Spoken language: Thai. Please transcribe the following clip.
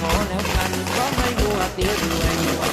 ขอแล้วกันก็ไม่มัวเตี้ยเรื่อย